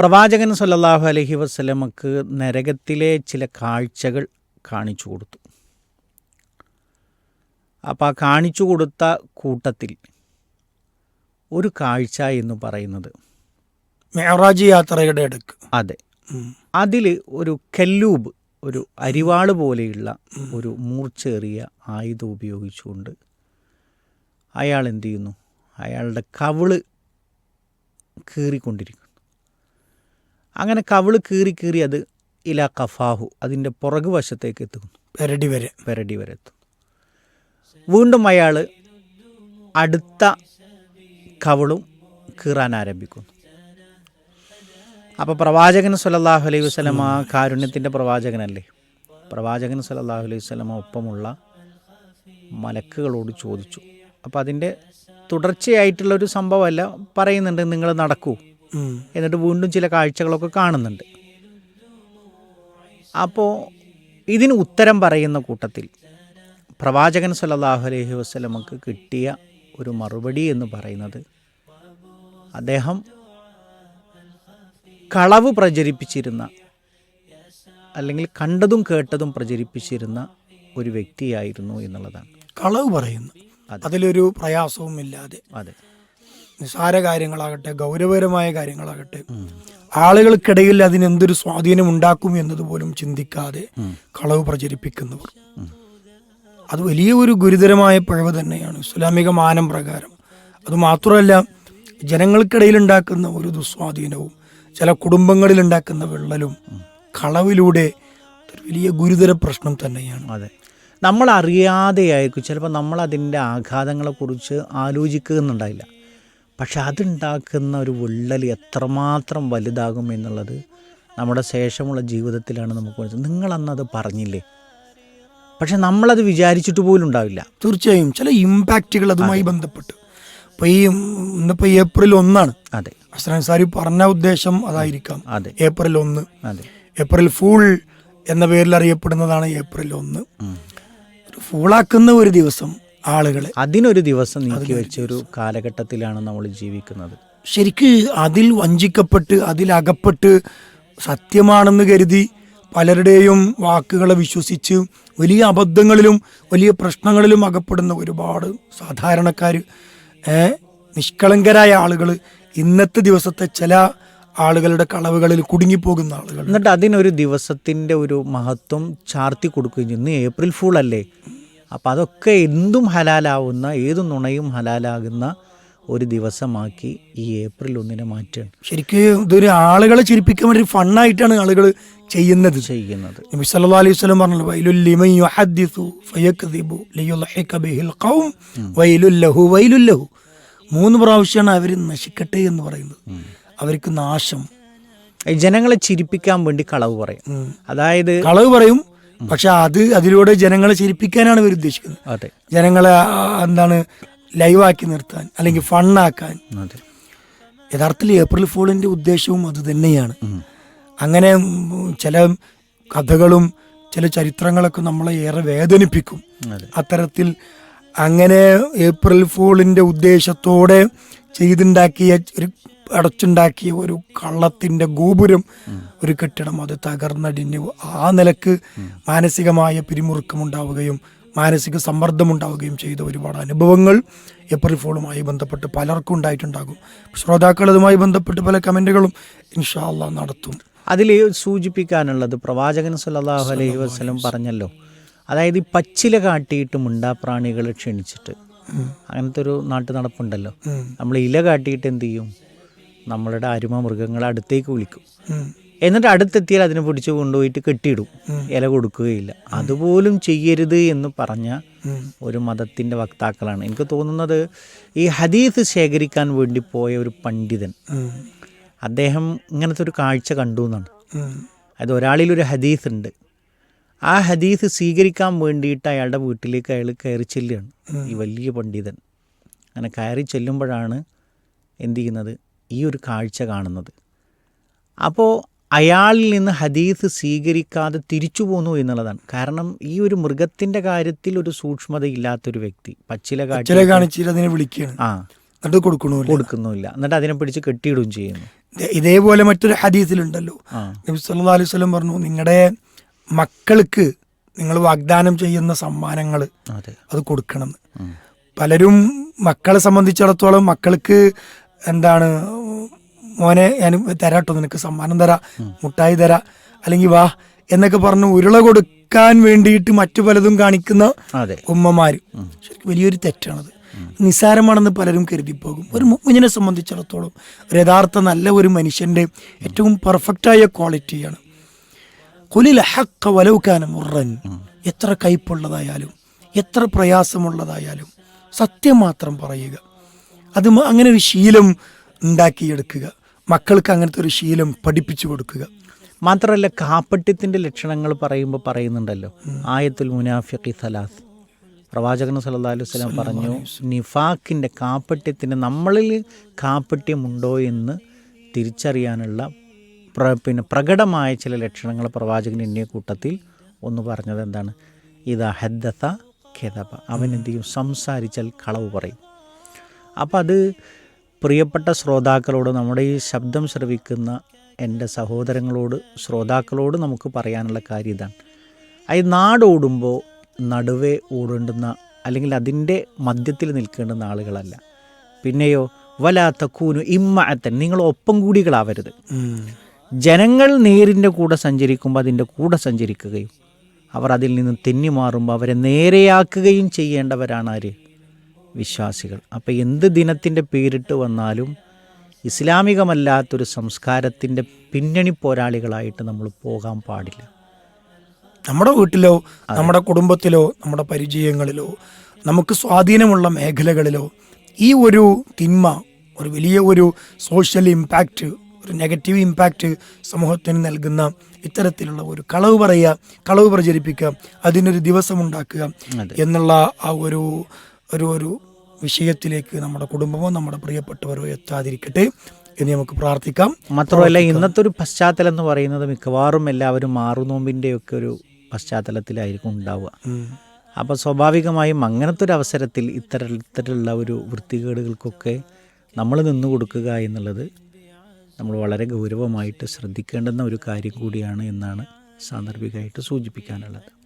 പ്രവാചകൻ സല്ലാഹു അലഹി വസ്ലമക്ക് നരകത്തിലെ ചില കാഴ്ചകൾ കാണിച്ചു കൊടുത്തു. അപ്പോൾ ആ കാണിച്ചു കൊടുത്ത കൂട്ടത്തിൽ ഒരു കാഴ്ച എന്ന് പറയുന്നത് മെഹറാജ് യാത്രയുടെ ഇടയ്ക്ക് അതെ. അതിൽ ഒരു കല്ലൂബ് ഒരു അരിവാൾ പോലെയുള്ള ഒരു മൂർച്ചേറിയ ആയുധം ഉപയോഗിച്ചുകൊണ്ട് അയാൾ എന്തു ചെയ്യുന്നു? അയാളുടെ കവിൾ കീറിക്കൊണ്ടിരിക്കുന്നു. അങ്ങനെ കവിൾ കീറി കീറി അത് ഇല കഫാഹു അതിന്റെ പുറകു വശത്തേക്ക് എത്തുന്നു. പെരടി വരെ. പെരടി വരെ എത്തും വീണ്ടും അയാൾ അടുത്ത കവളും കീറാൻ ആരംഭിക്കുന്നു. അപ്പോൾ പ്രവാചകൻ സല്ലല്ലാഹു അലൈഹി വസല്ലമ കാരുണ്യത്തിന്റെ പ്രവാചകനല്ലേ? പ്രവാചകൻ സല്ലല്ലാഹു അലൈഹി വസല്ലമ ഒപ്പമുള്ള മലക്കുകളോട് ചോദിച്ചു. അപ്പോൾ അതിന്റെ തുടർച്ചയായിട്ടുള്ളൊരു സംഭവമല്ല പറയുന്നുണ്ട് നിങ്ങൾ നടക്കൂ. എന്നിട്ട് വീണ്ടും ചില കാഴ്ചകളൊക്കെ കാണുന്നുണ്ട്. അപ്പോൾ ഇതിന് ഉത്തരം പറയുന്ന കൂട്ടത്തിൽ പ്രവാചകൻ സല്ലല്ലാഹു അലഹി വസ്ലമക്ക് കിട്ടിയ ഒരു മറുപടി എന്ന് പറയുന്നത് അദ്ദേഹം കളവ് പ്രചരിപ്പിച്ചിരുന്ന അല്ലെങ്കിൽ കണ്ടതും കേട്ടതും പ്രചരിപ്പിച്ചിരുന്ന ഒരു വ്യക്തിയായിരുന്നു എന്നുള്ളതാണ്. കളവ് പറയുന്നു. അതിലൊരു പ്രയാസവും ഇല്ലാതെ അതെ. നിസ്സാര കാര്യങ്ങളാകട്ടെ ഗൗരവകരമായ കാര്യങ്ങളാകട്ടെ ആളുകൾക്കിടയിൽ അതിനെന്തൊരു സ്വാധീനം ഉണ്ടാക്കും എന്നതുപോലും ചിന്തിക്കാതെ കളവ് പ്രചരിപ്പിക്കുന്നവർ. അത് വലിയ ഒരു ഗുരുതരമായ പിഴവ് തന്നെയാണ് ഇസ്ലാമിക മാനം പ്രകാരം. അത് മാത്രമല്ല ജനങ്ങൾക്കിടയിൽ ഉണ്ടാക്കുന്ന ഒരു ദുസ്വാധീനവും ചില കുടുംബങ്ങളിൽ ഉണ്ടാക്കുന്ന വിള്ളലും കളവിലൂടെ വലിയ ഗുരുതര പ്രശ്നം തന്നെയാണ്. അതെ. നമ്മൾ അറിയാതെയായിരിക്കും ചിലപ്പോൾ നമ്മൾ അതിന്റെ ആഘാതങ്ങളെക്കുറിച്ച് ആലോചിക്കുന്നുണ്ടായില്ല. പക്ഷെ അതുണ്ടാക്കുന്ന ഒരു വിള്ളൽ എത്രമാത്രം വലുതാകും എന്നുള്ളത് നമ്മുടെ ശേഷമുള്ള ജീവിതത്തിലാണ് നമുക്ക് മനസ്സിലായത് നിങ്ങളന്നത് പറഞ്ഞില്ലേ? പക്ഷെ നമ്മളത് വിചാരിച്ചിട്ട് പോലും ഉണ്ടാവില്ല. തീർച്ചയായും ചില ഇമ്പാക്റ്റുകൾ അതുമായി ബന്ധപ്പെട്ട്. ഇപ്പോൾ ഈ ഇന്നിപ്പോ ഏപ്രിൽ ഒന്നാണ്. അതെ. അസ്ലാൻ സാരി പറഞ്ഞ ഉദ്ദേശം അതായിരിക്കാം. അതെ. ഏപ്രിൽ ഒന്ന്. അതെ. ഏപ്രിൽ ഫൂൾ എന്ന പേരിൽ അറിയപ്പെടുന്നതാണ് ഏപ്രിൽ ഒന്ന്. ഫൂളാക്കുന്ന ഒരു ദിവസം ആളുകളെ അതിനൊരു ദിവസം നീക്കി വെച്ച ഒരു കാലഘട്ടത്തിലാണ് നമ്മൾ ജീവിക്കുന്നത്. ശരിക്ക് അതിൽ വഞ്ചിക്കപ്പെട്ട് അതിലകപ്പെട്ട് സത്യമാണെന്ന് കരുതി പലരുടെയും വാക്കുകളെ വിശ്വസിച്ച് വലിയ അബദ്ധങ്ങളിലും വലിയ പ്രശ്നങ്ങളിലും അകപ്പെടുന്ന ഒരുപാട് സാധാരണക്കാർ നിഷ്കളങ്കരായ ആളുകൾ ഇന്നത്തെ ദിവസത്തെ ചില ആളുകളുടെ കളവുകളിൽ കുടുങ്ങിപ്പോകുന്ന ആളുകൾ. എന്നിട്ട് അതിനൊരു ദിവസത്തിന്റെ ഒരു മഹത്വം ചാർത്തി കൊടുക്കുകയും ഇന്ന് ഏപ്രിൽ ഫൂൾ അല്ലേ? അപ്പം അതൊക്കെ എന്തും ഹലാലാവുന്ന ഏത് നുണയും ഹലാലാകുന്ന ഒരു ദിവസമാക്കി ഈ ഏപ്രിൽ ഒന്നിനെ മാറ്റുകയാണ്. ശരിക്കും ഇതൊരു ആളുകളെ ചിരിപ്പിക്കാൻ വേണ്ടി ഫണ്ണായിട്ടാണ് ആളുകൾ ചെയ്യുന്നത്. ചെയ്യുന്നത്. നബി സല്ലല്ലാഹു അലൈഹി വസല്ലം പറഞ്ഞു വൈലുൽ ലിമൻ യുഹദ്ദിസു ഫയക്ദിബു ലിയുൽഹിക ബിഹിൽ ഖൗം വൈലുൽ ലഹു വൈലുൽ ലഹു. മൂന്ന് പ്രാവശ്യമാണ് അവർ നശിക്കട്ടെ എന്ന് പറയുന്നത്. അവർക്ക് നാശം. ജനങ്ങളെ ചിരിപ്പിക്കാൻ വേണ്ടി കളവ് പറയും. അതായത് കളവ് പറയും പക്ഷെ അത് അതിലൂടെ ജനങ്ങളെ ചിരിപ്പിക്കാനാണ് ഇവർ ഉദ്ദേശിക്കുന്നത്. ജനങ്ങളെ എന്താണ് ലൈവാക്കി നിർത്താൻ അല്ലെങ്കിൽ ഫണ്ണാക്കാൻ. യഥാർത്ഥത്തിൽ ഏപ്രിൽ ഫോളിന്റെ ഉദ്ദേശവും അത് തന്നെയാണ്. അങ്ങനെ ചില കഥകളും ചില ചരിത്രങ്ങളൊക്കെ നമ്മളെ ഏറെ വേദനിപ്പിക്കും. അതെ. അത്തരത്തിൽ അങ്ങനെ ഏപ്രിൽ ഫോളിന്റെ ഉദ്ദേശത്തോടെ ചെയ്തുണ്ടാക്കിയ ഒരു അടച്ചുണ്ടാക്കിയ ഒരു കള്ളത്തിന്റെ ഗോപുരം ഒരു കെട്ടിടം അത് തകർന്നടിഞ്ഞു ആ നിലയ്ക്ക് മാനസികമായ പിരിമുറുക്കമുണ്ടാവുകയും മാനസിക സമ്മർദ്ദമുണ്ടാവുകയും ചെയ്ത ഒരുപാട് അനുഭവങ്ങൾ ഏപ്രിൽ ഫോളുമായി ബന്ധപ്പെട്ട് പലർക്കും ഉണ്ടായിട്ടുണ്ടാകും. ശ്രോതാക്കൾ അതുമായി ബന്ധപ്പെട്ട് പല കമന്റുകളും ഇൻഷാല്ല നടത്തും. അതിൽ സൂചിപ്പിക്കാനുള്ളത് പ്രവാചകൻ സല്ലല്ലാഹു അലൈഹി വസ്ലം പറഞ്ഞല്ലോ. അതായത് ഈ പച്ചില കാട്ടിയിട്ട് മുണ്ടാപ്രാണികളെ ക്ഷണിച്ചിട്ട്. അങ്ങനത്തെ ഒരു നാട്ടു നടപ്പുണ്ടല്ലോ നമ്മൾ ഇല കാട്ടിയിട്ട് എന്ത് ചെയ്യും? നമ്മളുടെ അരുമ മൃഗങ്ങളെ അടുത്തേക്ക് വിളിക്കും. എന്നിട്ട് അടുത്തെത്തിയാൽ അതിനെ പിടിച്ച് കൊണ്ടുപോയിട്ട് കെട്ടിയിടും. ഇല കൊടുക്കുകയില്ല. അതുപോലും ചെയ്യരുത് എന്ന് പറഞ്ഞ ഒരു മതത്തിന്റെ വക്താക്കളാണ്. എനിക്ക് തോന്നുന്നത് ഈ ഹദീസ് ശേഖരിക്കാൻ വേണ്ടി പോയ ഒരു പണ്ഡിതൻ അദ്ദേഹം ഇങ്ങനത്തെ ഒരു കാഴ്ച കണ്ടു എന്നാണ്. അത് ഒരാളിലൊരു ഹദീസ് ഉണ്ട്. ആ ഹദീസ് സ്വീകരിക്കാൻ വേണ്ടിയിട്ട് അയാളുടെ വീട്ടിലേക്ക് അയാൾ കയറി ചെല്ലുകയാണ്. ഈ വലിയ പണ്ഡിതൻ. അങ്ങനെ കയറി ചെല്ലുമ്പോഴാണ് എന്ത് ചെയ്യുന്നത്? ഈ ഒരു കാഴ്ച കാണുന്നത്. അപ്പോൾ അയാളിൽ നിന്ന് ഹദീസ് സ്വീകരിക്കാതെ തിരിച്ചു പോന്നു എന്നുള്ളതാണ്. കാരണം ഈ ഒരു മൃഗത്തിന്റെ കാര്യത്തിൽ ഒരു സൂക്ഷ്മതയില്ലാത്തൊരു വ്യക്തി പച്ചില കാട്ടി ചില കാണിച്ചിട്ട് അതിനെ വിളിക്കുകയാണ്. ആ. എന്നിട്ട് കൊടുക്കണു കൊടുക്കുന്നുമില്ല. എന്നിട്ട് അതിനെ പിടിച്ച് കെട്ടിയിടുകയും ചെയ്യുന്നു. ഇതേപോലെ മറ്റൊരു ഹദീസിലുണ്ടല്ലോ. നബി അലൈഹി പറഞ്ഞു നിങ്ങളുടെ മക്കൾക്ക് നിങ്ങൾ വാഗ്ദാനം ചെയ്യുന്ന സമ്മാനങ്ങൾ അത്. കൊടുക്കണം പലരും മക്കളെ സംബന്ധിച്ചിടത്തോളം മക്കൾക്ക് എന്താണ് മോനെ ഞാൻ തരാട്ടോ നിനക്ക് സമ്മാനം തരാ മുട്ടായി തരാ അല്ലെങ്കിൽ വാ എന്നൊക്കെ പറഞ്ഞ് ഉരുള കൊടുക്കാൻ വേണ്ടിയിട്ട് മറ്റു പലതും കാണിക്കുന്ന ഉമ്മമാര്. ശരിക്കും വലിയൊരു തെറ്റാണത്. നിസ്സാരമാണെന്ന് പലരും കരുതിപ്പോകും. ഒരു മുഅ്മിനെ സംബന്ധിച്ചിടത്തോളം ഒരു യഥാർത്ഥ നല്ല ഒരു മനുഷ്യന്റെ ഏറ്റവും പെർഫെക്റ്റായ ക്വാളിറ്റിയാണ്. കുലിൽ ഹക്ക വലൗക്കാന മുറൻ. എത്ര കയ്പുള്ളതായാലും എത്ര പ്രയാസമുള്ളതായാലും സത്യം മാത്രം പറയുക. അത് അങ്ങനെ ഒരു ശീലം ഉണ്ടാക്കിയെടുക്കുക. മക്കൾക്ക് അങ്ങനത്തെ ഒരു ശീലം പഠിപ്പിച്ചു കൊടുക്കുക. മാത്രമല്ല കാപ്പട്യത്തിന്റെ ലക്ഷണങ്ങൾ പറയുമ്പോൾ പറയുന്നുണ്ടല്ലോ. ആയത്തുൽ മുനാഫിഖി സലാസ്. പ്രവാചകൻ സല്ലല്ലാഹു അലൈഹി വസല്ലം പറഞ്ഞു നിഫാക്കിന്റെ കാപ്പട്യത്തിന് നമ്മളിൽ കാപ്പട്യമുണ്ടോ എന്ന് തിരിച്ചറിയാനുള്ള പ്ര പിന്നെ പ്രകടമായ ചില ലക്ഷണങ്ങൾ പ്രവാചകൻ എണ്ണിയ കൂട്ടത്തിൽ ഒന്ന് പറഞ്ഞത് എന്താണ്? ഇത് ഹദ്ദത്ത ഖെതബ അവൻ എന്ത് ചെയ്യും? സംസാരിച്ചാൽ കളവ് പറയും. അപ്പം അത് പ്രിയപ്പെട്ട ശ്രോതാക്കളോട് നമ്മുടെ ഈ ശബ്ദം ശ്രവിക്കുന്ന എന്റെ സഹോദരങ്ങളോട് ശ്രോതാക്കളോട് നമുക്ക് പറയാനുള്ള കാര്യം ഇതാണ്. അത് നാടോടുമ്പോൾ നടുവേ ഓടേണ്ടുന്ന അല്ലെങ്കിൽ അതിന്റെ മധ്യത്തിൽ നിൽക്കേണ്ടുന്ന ആളുകളല്ല. പിന്നെയോ വലാത്ത കൂനു ഇമ്മഅത്തൻ നിങ്ങൾ ഒപ്പം കൂടികളാവരുത്. ജനങ്ങൾ നേരിന്റെ കൂടെ സഞ്ചരിക്കുമ്പോൾ അതിന്റെ കൂടെ സഞ്ചരിക്കുകയും അവർ അതിൽ നിന്ന് തെന്നിമാറുമ്പോൾ അവരെ നേരെയാക്കുകയും ചെയ്യേണ്ടവരാണ് ആര്? വിശ്വാസികൾ. അപ്പോൾ എന്ത് ദിനത്തിന്റെ പേരിട്ട് വന്നാലും ഇസ്ലാമികമല്ലാത്തൊരു സംസ്കാരത്തിന്റെ പിന്നണി പോരാളികളായിട്ട് നമ്മൾ പോകാൻ പാടില്ല. നമ്മുടെ വീട്ടിലോ നമ്മുടെ കുടുംബത്തിലോ നമ്മുടെ പരിചയങ്ങളിലോ നമുക്ക് സ്വാധീനമുള്ള മേഖലകളിലോ ഈ ഒരു തിന്മ ഒരു വലിയ ഒരു സോഷ്യൽ ഇമ്പാക്റ്റ് ഒരു നെഗറ്റീവ് ഇമ്പാക്റ്റ് സമൂഹത്തിന് നൽകുന്ന ഇത്തരത്തിലുള്ള ഒരു കളവ് പറയുക കളവ് പ്രചരിപ്പിക്കുക അതിനൊരു ദിവസം ഉണ്ടാക്കുക എന്നുള്ള ആ ഒരു ഒരു ഒരു വിഷയത്തിലേക്ക് നമ്മുടെ കുടുംബമോ നമ്മുടെ പ്രിയപ്പെട്ടവരോ എത്താതിരിക്കട്ടെ എന്ന് നമുക്ക് പ്രാർത്ഥിക്കാം. മാത്രമല്ല ഇന്നത്തെ ഒരു പശ്ചാത്തലം എന്ന് പറയുന്നത് മിക്കവാറും എല്ലാവരും മാറുനോമ്പിന്റെയൊക്കെ ഒരു പശ്ചാത്തലത്തിലായിരിക്കും ഉണ്ടാവുക. അപ്പോൾ സ്വാഭാവികമായും അങ്ങനത്തെ ഒരു അവസരത്തിൽ ഇത്തരത്തിലുള്ള ഒരു വൃത്തികേടുകൾക്കൊക്കെ നമ്മൾ നിന്നു കൊടുക്കുക എന്നുള്ളത് നമ്മൾ വളരെ ഗൗരവമായിട്ട് ശ്രദ്ധിക്കേണ്ടുന്ന ഒരു കാര്യം കൂടിയാണ് എന്നാണ് സാന്ദർഭികമായിട്ട് സൂചിപ്പിക്കാനുള്ളത്.